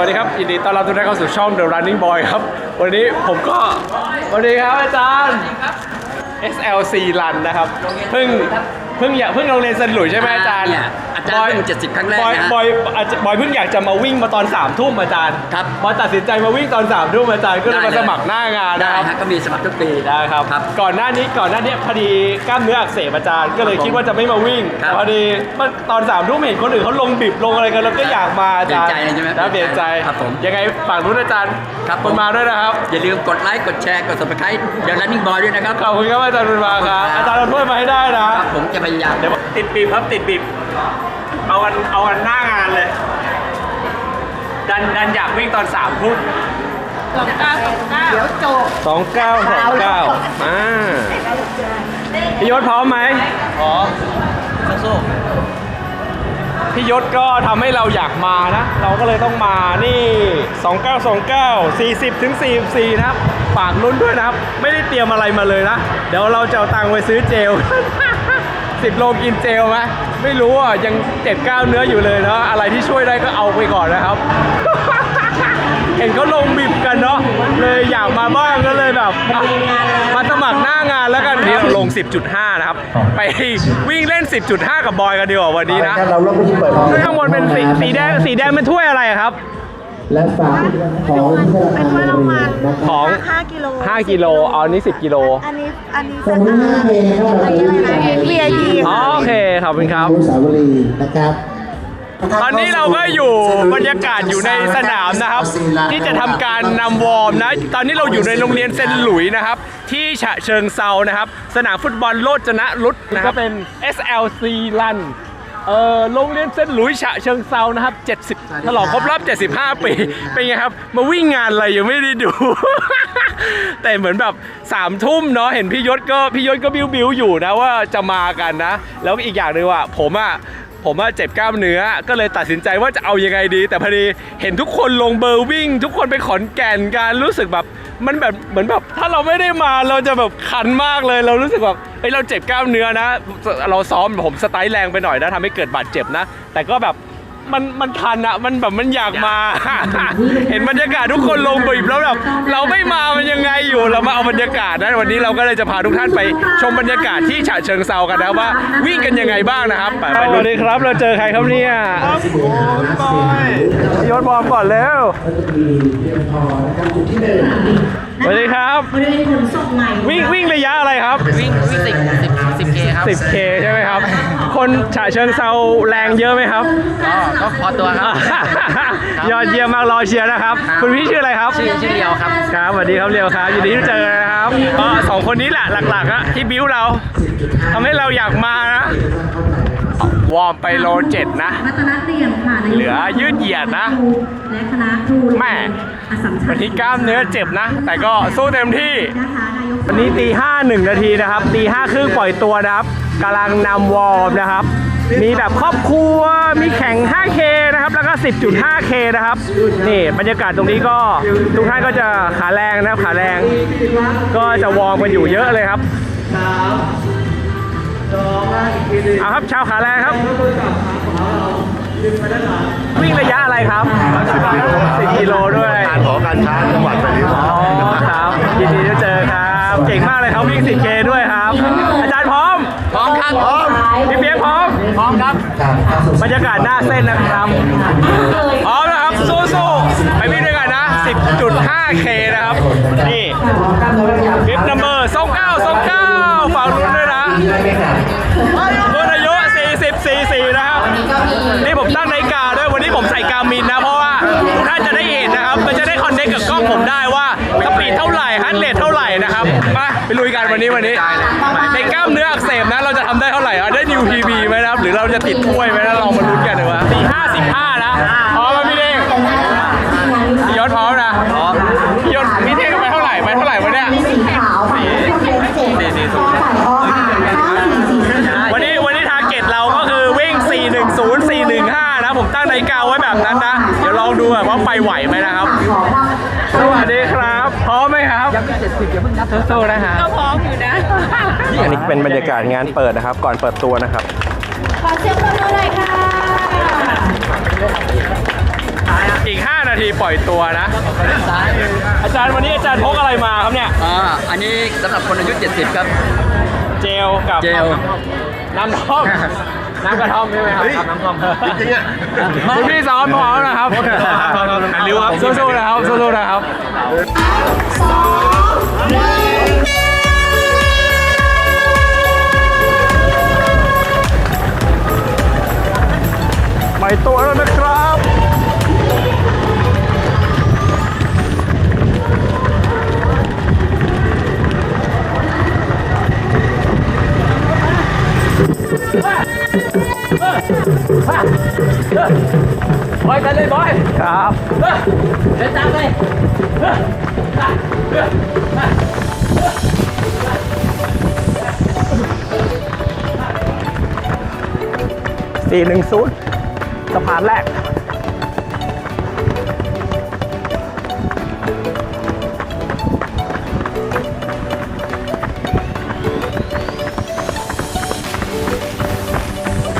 สวัสดีครับยินดีต้อนรับทุกท่านเข้าสู่ช่อง The Running Boy ครับ วันนี้ผมก็สวัสดีครับอาจารย์ SLC Run นะครับเพิ่งเพิ่งอยากเพิ่งโรงเรียนเซนหลุยใช่ไหมอาจารย์ อาจารย์เพิ่ง70ครั้งแรกบอยนะฮะบอยอาจารย์บอยเพิ่งอยากจะมาวิ่งมาตอน3ามทุ่มอาจารย์ครับพอตัดสินใจมาวิ่งตอน3ามทุ่มอาจารย์ก็เลยมาได้เลย สมัครหน้างานได้นะครับฮะก็มีสมัครทุกปีได้ครับ ครับ ก่อนหน้านี้ก่อนหน้านี้พอดีกล้ามเนื้ออักเสบอาจารย์ก็เลยคิดว่าจะไม่มาวิ่งครับแต่พอดีเมื่อตอนสามทุ่มเห็นคนอื่นเขาลงบิบลงอะไรกันแล้วก็อยากมาอาจารย์เปลี่ยนใจเลยใช่ไหมนะเปลี่ยนใจครับผม ยังไงฝากรุ่นอาจารย์ครับคนมาด้วยนะครับ อย่าลืมกดไลค์กดแชร์กด subscribe เดี๋ยว running boy ด้วยนะครับ ขอบคุณครับอาจารย์บุญมาครับอาจารย์เอาถ้วยมาให้ได้นะ ครับผมจะพยายาม เดี๋ยวติดบีบครับติดบีบ เอากันเอากันหน้างานเลย ดันดันอยากวิ่งตอนสามทุ่มสองเก้าสองเก้าเดี๋ยวจบสองเก้าสองเก้าอ่าพี่ยศพร้อมไหมพร้อมสู้พี่ยศก็ทำให้เราอยากมานะ เราก็เลยต้องมานี่ 2929 40ถึง44 นะครับ ฝากลุ้นด้วยนะครับ ไม่ได้เตรียมอะไรมาเลยนะ เดี๋ยวเราจะเอาตังค์ไปซื้อเจล 10โลกินเจลไหมไม่รู้อะ ยังเจ็บกล้ามเนื้ออยู่เลยเนาะอะไรที่ช่วยได้ก็เอาไปก่อนนะครับ เห็นเขาลงบิบกันเนาะเลยอยากมาบ้างก็เลยแบบอะมาสมัครหน้างานแล้วกันนี่เราลง 10.5 นะครับ ไปวิ่งเล่น 10.5 กับบอยกันดีกว่าวันนี้นะ เราลบไปที่เปิด ข้างบนเป็นสีสีแดงสีแดงเป็นถ้วยอะไรอะครับ และฝากของที่ธนาเป็นคารถ้วยรางวัลนะครับของห้ากิโล5 กิโลเอาอันนี้ 10 กิโล อันนี้ อันนี้ตรงนี้ห้าเพลงนะครับเราจะวิ่งไป VIP อ๋อโอเคขอบคุณครับ อนุสาวรีย์นะครับ ตอนนี้เราก็อยู่บรรยากาศอยู่ในสนามนะครับ ที่จะทำการนำวอร์มนะ ตอนนี้เราอยู่ในโรงเรียนเซนต์หลุยส์นะครับ ที่ฉะเชิงเซานะครับ สนามฟุตบอลโลจนะรุดนะครับก็เป็น SLC ลัน เออโรงเรียนเซนต์หลุยส์ฉะเชิงเซานะครับ 70ฉลองครบรอบ 75 ปี เป็นไงครับ มาวิ่งงานอะไรยังไม่ได้ดู แต่เหมือนแบบสามทุ่มเนาะเห็นพี่ยศก็พี่ยศก็บิ้วบิวๆอยู่นะว่าจะมากันนะ แล้วอีกอย่างหนึ่งว่าผมอะผมว่าเจ็บกล้ามเนื้อ ก็เลยตัดสินใจว่าจะเอายังไงดี แต่พอดีเห็นทุกคนลงเบอร์วิ่ง ทุกคนไปขอนแก่นกันรู้สึกแบบ มันแบบเหมือนแบบถ้าเราไม่ได้มาเราจะแบบคันมากเลย เรารู้สึกแบบเฮ้ยเราเจ็บกล้ามเนื้อนะ เราซ้อมผมสไตล์แรงไปหน่อยนะทำให้เกิดบาดเจ็บนะ แต่ก็แบบ มันมันคันอะมันแบบมันอยากมา เห็นบรรยากาศทุกคนลงบีบแล้วแบบเราไม่มามันยังไงอยู่เรามาเอาบรรยากาศนะวันนี้เราก็เลยจะพาทุกท่านไปชมบรรยากาศที่ฉะเชิงเซากันนะว่าวิ่งกันยังไงบ้างนะครับไปสวัสดีครับเราเจอใครครับเนี่ยยศบอมก่อนเร็วก็จะมีเพียงพอนะครับจุดที่หนึ่งสวัสดีครับบริเวณขนส่งใหม่วิ่งวิ่งระยะอะไรครับ วิ่งวิ่งสิบ สิบสิบเคครับ 10K ใช่ไหมครับ คนฉะเชิงเซาแรงเยอะไหมครับ ก็ก็พอตัวครับ ยอดเยี่ยมมากรอเชียร์นะครับ คุณพี่ชื่ออะไรครับ ชื่อชื่อเดียวครับ ครับสวัสดีครับเรียวครับยินดีที่เจอนะครับก็สองคนนี้แหละหลักๆอะที่บิ้วเราทำให้เราอยากมานะ วอร์มไปโลเจ็ดนะรัตนเตรียมค่ะนายกเหลือยืดเหยียดนะและคณะครูแม่อสสัมชัญวันนี้กล้ามเนื้อเจ็บนะ แต่ก็สู้เต็มที่นะคะนายกวันนี้ตีห้าหนึ่งนาทีนะครับ ตีห้าครึ่งปล่อยตัวนะครับกำลังนำวอร์มนะครับ มีแบบครอบครัว มีแข่ง 5K นะครับ แล้วก็ 10.5K นะครับ นี่บรรยากาศตรงนี้ก็ทุกท่านก็จะขาแรงนะครับ ขาแรง ก็จะวอร์มกันอยู่เยอะเลยครับ เอาครับชาวขาแรงครับ วิ่งระยะอะไรครับ 10กิโลด้วยการขอการช้าจังหวัดไปนี้อ๋อครับยินดีที่เจอครับ เก่งมากเลยครับวิ่ง 10K ด้วยครับ อาจารย์พร้อม พร้อมครับพี่เปียกพร้อม พร้อมครับ บรรยากาศหน้าเส้นนะครับ พร้อมนะครับ สู้ๆ ไปวิ่งด้วยกันนะ 10.5K นะครับ นี่คลิปนัมเบอร์29 29ฝากลุ้น ด้วยนะรุ่นอายุ40 44นะครับนี่ผมตั้งนาฬิกาด้วยวันนี้ผมใส่การมินนะเพราะว่าทุกท่านจะได้เห็นนะครับ มันจะได้คอนเนคกับกล้องผมได้ว่าสปีดเท่าไหร่ฮันเรทเท่าไหร่นะครับมาไปลุยกันวันนี้วันนี้ ในกล้ามเนื้ออักเสบนะเราจะทำได้เท่าไหร่อะได้นิวพีบีไหมนะครับหรือเราจะติดถ้วยไหมนะลองมาลุ้นกันดีกว่าสี่ห้าสิบห้านะพร้อมไหมพี่เด้งพี่ยศพร้อมนะ ดี๋ยวลองดูอะว่าไปไหวไหมนะครับขอรับ สวัสดีครับ พร้อมไหมครับยังไม่เจ็ดสิบอย่าเพิ่งนับสู้ๆนะฮะก็พร้อมอยู่นะอันนี้เป็นบรรยากาศงานเปิดนะครับ ก่อนเปิดตัวนะครับ ขอเสียงปรบมือหน่อยค่ะอีก 5 นาทีปล่อยตัวนะ อาจารย์วันนี้อาจารย์พกอะไรมาครับเนี่ยอ่าอันนี้สำหรับคนอายุ 70 ครับ เจลกับเจลน้ำท่อม น้ำกระท่อมใช่ไหมครับน้ำท่อมจริงๆอะคุณพี่ซ้อมพร้อมนะครับริ้วครับสู้ๆนะครับสู้ๆนะครับสองหนึ่งไปตัวแล้วนะครับ บอยกันเลยบอยครับเดินตามเลยสี่หนึ่งศูนย์สะพานแรก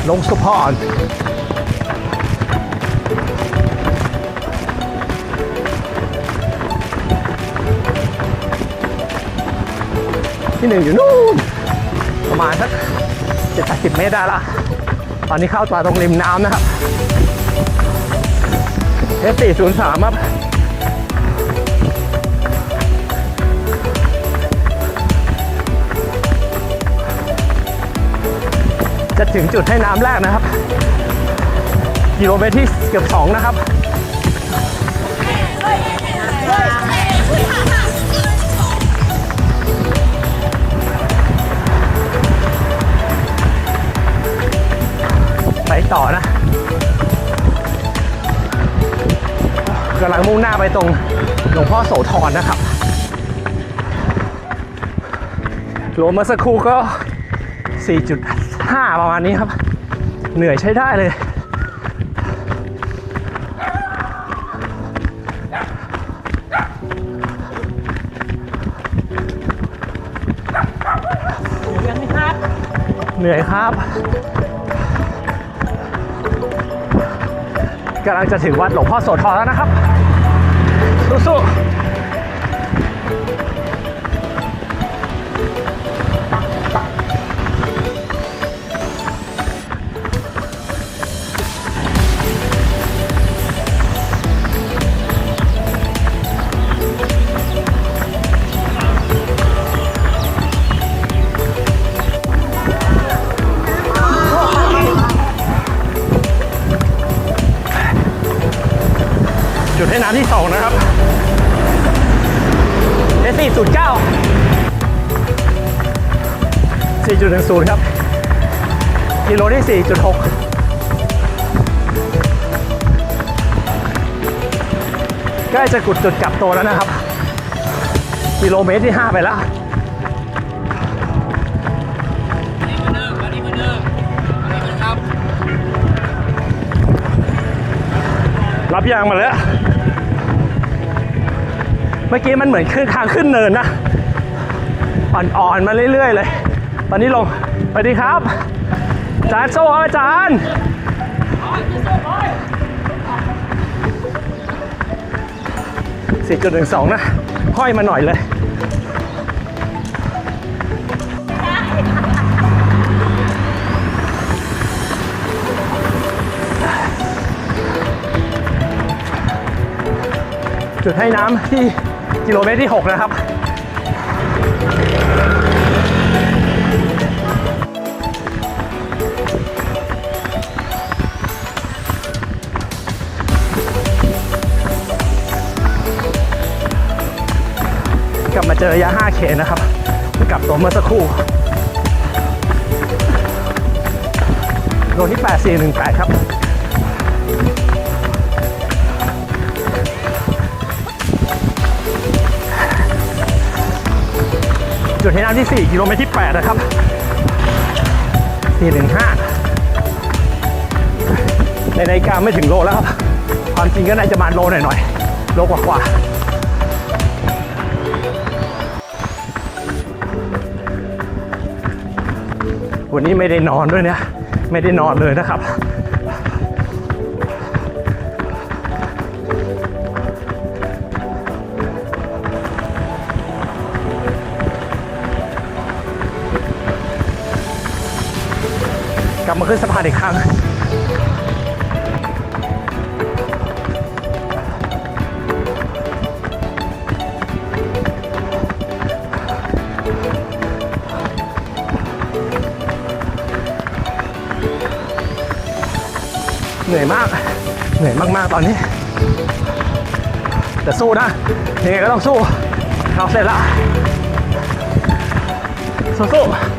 ลงสะพาน ที่หนึ่งอยู่นู่นประมาณสักเจ็ดสิบเมตรได้ละตอนนี้เข้ามาตรงริมน้ำนะครับ S403 ครับจะถึงจุดให้น้ำแรกนะครับ กิโลเมตรที่เกือบ2นะครับ ไปตรงหลวงพ่อโสธรนะครับโลเมื่อสักครู่ก็ 4.5 ประมาณนี้ครับ เหนื่อยใช้ได้เลยเหนื่อยครับกำลังจะถึงวัดหลวงพ่อโสธรแล้วนะครับ สู้จุดให้น้ำที่2นะ 4.9 4.10 ครับกิโลที่ 4.6ใกล้จะกุดจุดกลับตัวแล้วนะครับ กิโลเมตรที่ 5 ไปแล้วรับยางมาแล้ว เมื่อกี้มันเหมือนขึ้นทางขึ้นเนินนะ อ่อนๆมาเรื่อยๆเลย ตอนนี้ลงสวัสดีครับอาจารย์โซ่อาจารย์สี่จุดหนึ่งสองนะห้อยมาหน่อยเลยจุดให้น้ำที่ กิโลเมตรที่ 6 นะครับ กลับมาเจอระยะ 5K นะครับกลับตัวเมื่อสักครู่โลที่ 8418 ครับ จุดให้น้ำที่ 4 กิโลเมตรที่ 8 นะครับ415 ในนาฬิกาไม่ถึงโลแล้วครับ ความจริงก็น่าจะมาโลหน่อยๆ โลกว่าๆวันนี้ไม่ได้นอนด้วยเนี่ย ไม่ได้นอนเลยนะครับ กลับมาขึ้นสะพานอีกครั้งเหนื่อยมาก เหนื่อยมาก ๆ ตอนนี้ แต่สู้นะ ยังไงก็ต้องสู้ เราเสร็จละ สู้ๆ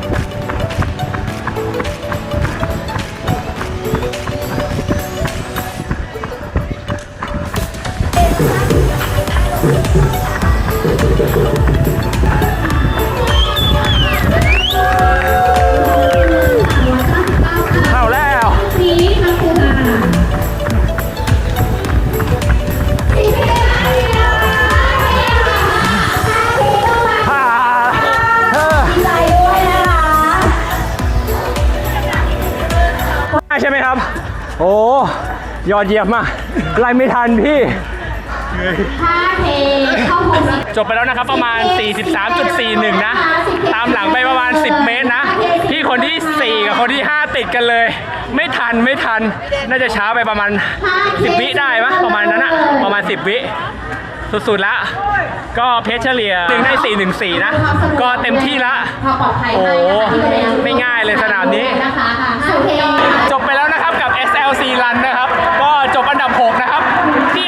ยอดเยี่ยมมากไล่ไม่ทันพี่ถ้าเทเข้าโพสิจบไปแล้วนะครับประมาณ 43.41 นะ ตามหลังไปประมาณ 10 เมตรนะ พี่คนที่ 4 กับคนที่ 5 ติดกันเลย ไม่ทันไม่ทัน น่าจะช้าไปประมาณ 10 วิได้ปะประมาณนั้นอะประมาณ 10 วิ สุดๆละ ก็เพชรเฉลี่ย1ได้414 นะ ก็เต็มที่ละ ความปลอดภัยโอ้ให้นะคะที่บริการไม่ง่ายเลยสนามนี้ นะคะโอเค จบไปแล้วนะครับกับ SLC Run นะครับ ก็จบอันดับ 6 นะครับ ที่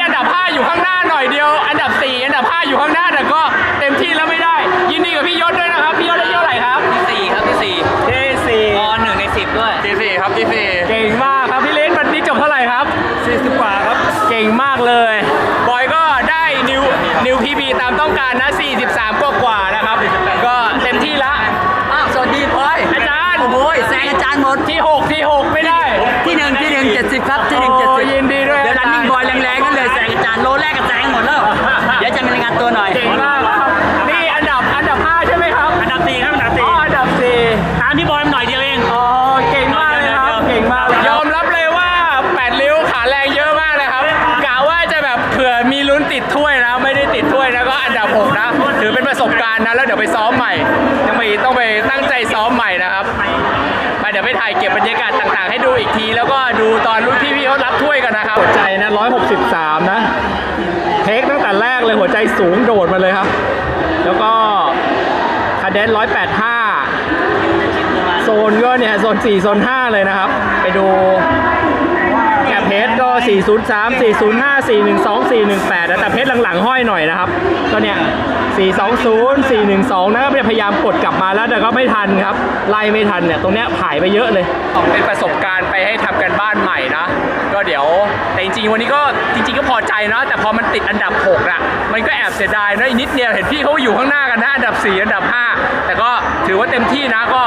อยู่ข้างหน้าหน่อยเดียว อันดับ 4 อันดับ 5 อยู่ข้างหน้าแต่ก็เต็มที่แล้วไม่ได้ ยินดี แรงเยอะมากเลยครับกะว่าจะแบบเผื่อมีลุ้นติดถ้วยนะไม่ได้ติดถ้วยนะก็อันดับ6นะถือเป็นประสบการณ์นะแล้วเดี๋ยวไปซ้อมใหม่ยังไม่ต้องไปตั้งใจซ้อมใหม่นะครับไปเดี๋ยวไปถ่ายเก็บบรรยากาศต่างๆ ให้ดูอีกที แล้วก็ดูตอนรุ่นพี่ๆเขารับถ้วยกันนะครับหัวใจนะ163 นะ เทคตั้งแต่แรกเลยหัวใจสูงโดดมาเลยครับ แล้วก็คาเดน185 โซนก็เนี่ยโซน 4 โซน 5 เลยนะครับ ไปดู ชรก็ 403 405 412 418นะแต่เพชรหลังๆ ห้อยหน่อยนะครับ ก็เนี่ย 420 412 นะก็พยายามกดกลับมาแล้วแต่ก็ไม่ทันครับ ไล่ไม่ทันเนี่ย ตรงเนี้ยผายไปเยอะเลย เป็นประสบการณ์ไปให้ทำกันบ้านใหม่นะ ก็เดี๋ยวแต่จริงๆ วันนี้ก็จริง ๆ ก็พอใจนะ แต่พอมันติดอันดับ6อะมันก็แอบเสียดายนะอีกนิดเดียวเห็นพี่เขาอยู่ข้างหน้ากันนะอันดับ 4 อันดับ 5 แต่ก็ถือว่าเต็มที่นะก็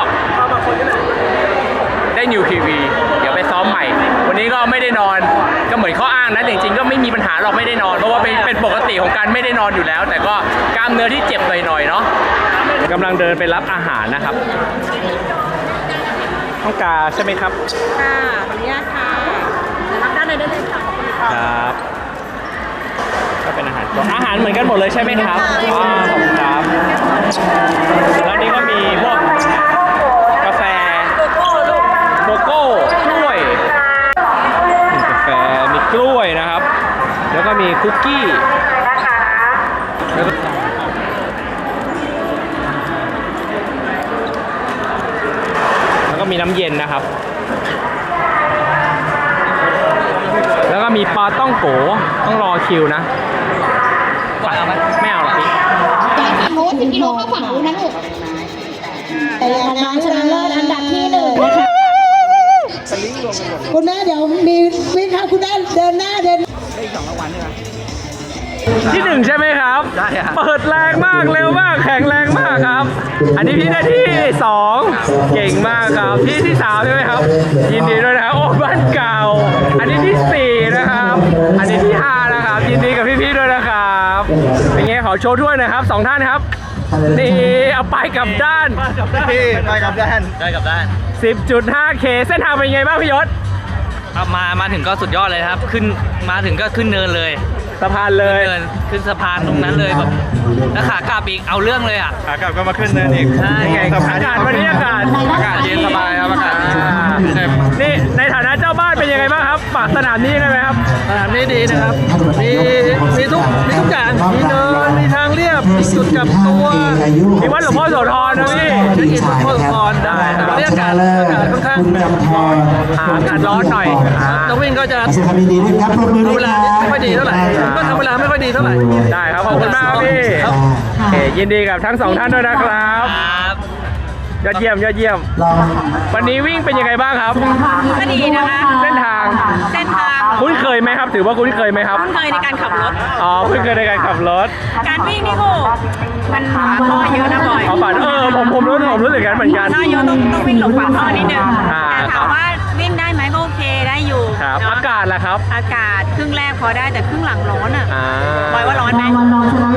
นิวทีวีเดี๋ยวไปซ้อมใหม่ วันนี้ก็ไม่ได้นอน ก็เหมือนข้ออ้างนะแต่จริงๆก็ไม่มีปัญหาหรอกไม่ได้นอน เพราะว่าเป็นเป็นปกติของการไม่ได้นอนอยู่แล้ว แต่ก็กล้ามเนื้อที่เจ็บหน่อยๆเนาะกำลังเดินไปรับอาหารนะครับต้องการใช่ไหมครับ ค่ะขออนุญาตค่ะเดี๋ยวรับด้านในได้เลยค่ะขอบคุณค่ะครับก็เป็นอาหารก็อาหารเหมือนกันหมดเลยใช่ไหมครับอ๋อขอบคุณครับแล้วนี่ก็มีพวกกาแฟ โกโก้กล้วยมีกาแฟมีกล้วยนะครับ แล้วก็มีคุกกี้แล้วก็แล้วก็มีน้ำเย็นนะครับ แล้วก็มีปลาต้องโกต้องรอคิวนะเอาไหมไม่เอาหรอกพี่ฝั่งนู้นสิบกิโลเข้าฝั่งนู้นนะลูกแต่น้องชนะเลิศอัน ครับคุณแม่เดินหน้าเดินที่หนึ่งใช่ไหมครับ ใช่ครับเปิดแรงมากเร็วมากแข็งแรงมากครับ อันนี้พี่ได้ที่สองเก่งมากครับที่ที่สามใช่ไหมครับ ยินดีด้วยนะครับโอ้บ้านเก่า อันนี้ที่สี่นะครับ อันนี้ที่ห้านะครับ ยินดีกับพี่ๆด้วยนะครับเป็นไงขอโชว์ถ้วยหนะครับสองท่านครับนี่เอาไปกลับด้านพี่ได้กับด้านได้กับด้าน 10.5K เส้นทางเป็นไงบ้างพี่ยศ ครับมามาถึงก็สุดยอดเลยครับ ขึ้นมาถึงก็ขึ้นเนินเลย สะพานเลยเดินขึ้นสะพานตรงนั้นเลยแบบ แล้วขากลับอีกเอาเรื่องเลยอะ ขากลับก็มาขึ้นเนินอีกใช่ไงอากาศวันนี้อากาศอากาศเย็นสบายครับอากาศนี่ในฐานะเจ้าบ้านเป็นยังไงบ้างครับฝากสนามนี้ได้ไหมครับสนามนี้ดีนะครับมีมีทุกมีทุกอย่างมีเนินมีทางเรียบมีจุดกลับตัวมีวัดหลวงพ่อโสธรนะพี่ได้กินหลวงพ่อก่อนได้ครับบรรยากาศอากาศค่อนข้างคุณกำธรอ่าอากาศร้อนหน่อยอ่านักวิ่งก็จะแสดงความยินดีด้วยครับปรบมือทำด้เววยลาครับไม่ค่อยดีเท่าไหร่ก็ทำเวลาไม่ค่อยดีเท่าไหร่ได้ครับขอบคุณมากครับพี่ครับโอเคยินดีกับทั้งสองท่านด้วยนะครับครับยอดเยี่ยมยอดเยี่ยมลองวันนี้วิ่งเป็นยังไงบ้างครับ ก็ดีนะคะ เส้นทาง เส้นทาง คุ้นเคยไหมครับ ถือว่าคุ้นเคยไหมครับ คุ้นเคยในการขับรถ อ๋อ คุ้นเคยในการขับรถ การวิ่งนี่โหมันฝาท่อเยอะนะบอยเอาฝันเออ ผมผมรู้ผมรู้สึกกันเหมือนกันท่อเยอะต้องต้องวิ่งหลบฝาท่อนิดนึงอ่าแต่ถามว่าวิ่งได้ไหมก็โอเคได้อยู่ครับเนะอากาศล่ะครับ อากาศครึ่งแรกพอได้แต่ครึ่งหลังร้อนอะอ่าบอยว่าร้อนไหม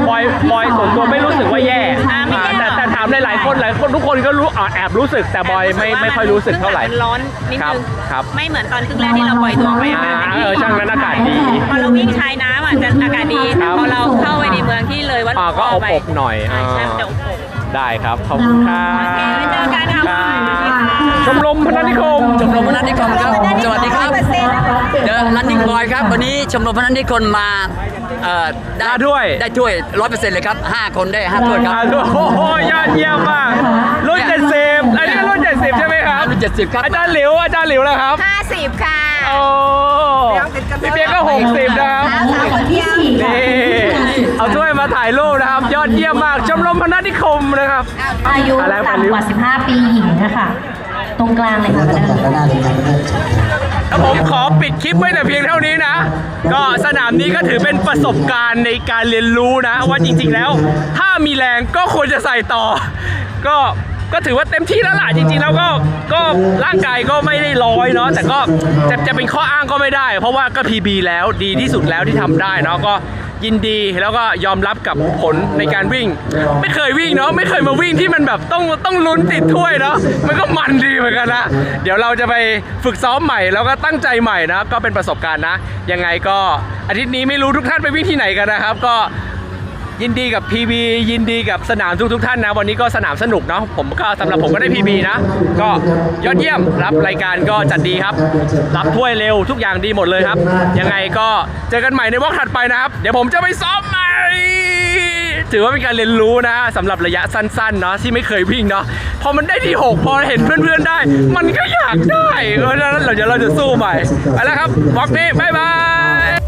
บอยบอยส่วนตัวไม่รู้สึกว่าแย่อ่าไม่แย่แต่หรอก แต่ถามหลายๆคนหลายคนทุกคนก็รู้อ่าแอบรู้สึกแต่บอยไม่ไม่ค่อยรู้สึกเท่าไหร่ คงลังมันร้อนนิดนึงครับครับไม่เหมือนตอนครึ่งแรกที่เราปล่อยตัวไปอาอ่ากาศเอดีอช่างนั้นอากาศดี พอเราวิ่งชายน้ำอะจะอากาศดีคแต่รับพอเราเข้าไปในเมืองที่เลยวัดหลวอ่างก็พ่เอาไปอบหน่อยใช่ใช่อ่าเดี๋ยวอบ ได้ครับ ขอบคุณครับโอเคไว้เจอกันค่ะครับชมรมพนัสนิคม ชมรมพนัสนิคมครับ สวัสดีครับเดอะรันนิ่งบอยครับ วันนี้ชมรมพนัสนิคมมาเอ่อได้ด้วยได้ถ้วยร้อยเปอร์เซ็นต์เลยครับห้าคนได้ห้าถ้วยครับอ่าโอ้โหยอดเยี่ยมมากรุ่นเจ็ดสิบอันนี้ก็รุ่นเจ็ดสิบใช่ไหมครับรุ่น70ครับอาจารย์หลิวอาจารย์หลิวแล้วครับ50ค่ะโอ้ พี่เปียกก็หกสิบนะครับสาวคนที่สี่นี่เอาถ้วยมาถ่ายรูปนะครับ ยอดเยี่ยมมากชมรมพนัสนิคมนะครับ อายุอะไรวะต่ำกว่า 15 ปีหญิงนะคะตรงกลางเลยค่ะต้องบอกด้านหน้าเลยครับแล้วผมขอปิดคลิปไว้แต่เพียงเท่านี้นะ ก็สนามนี้ก็ถือเป็นประสบการณ์ในการเรียนรู้นะ ว่าจริงๆแล้ว ถ้ามีแรงก็ควรจะใส่ต่อ ก็ ก็ถือว่าเต็มที่แล้วล่ะจริงๆ แล้วก็ก็ร่างกายก็ไม่ได้ร้อยเนาะแต่ก็จะจะเป็นข้ออ้างก็ไม่ได้ เพราะว่าก็ PB แล้วดีที่สุดแล้วที่ทำได้เนาะก็ยินดีแล้วก็ยอมรับกับผลในการวิ่ง ไม่เคยวิ่งเนาะไม่เคยมาวิ่งที่มันแบบต้องต้องลุ้นติดถ้วยเนาะมันก็มันดีเหมือนกันนะเดี๋ยวเราจะไปฝึกซ้อมใหม่แล้วก็ตั้งใจใหม่นะก็เป็นประสบการณ์นะ ยังไงก็อาทิตย์นี้ไม่รู้ทุกท่านไปวิ่งที่ไหนกันนะครับ ก็ ยินดีกับ PB ยินดีกับสนามทุกๆท่านนะ วันนี้ก็สนามสนุกเนาะผมก็สำหรับผมก็ได้ PB นะ ก็ยอดเยี่ยมรับรายการก็จัดดีครับ รับถ้วยเร็วทุกอย่างดีหมดเลยครับ ยังไงก็เจอกันใหม่ในวอกถัดไปนะครับ เดี๋ยวผมจะไปซ้อมใหม่ถือว่าเป็นการเรียนรู้นะสำหรับระยะสั้นๆเนาะที่ไม่เคยวิ่งเนาะพอมันได้ที่ 6 พอเห็นเพื่อนๆได้ มันก็อยากได้เพราะฉะนั้นเราจะเราจะสู้ใหม่ไปแล้วครับวอกนี้บ๊ายบาย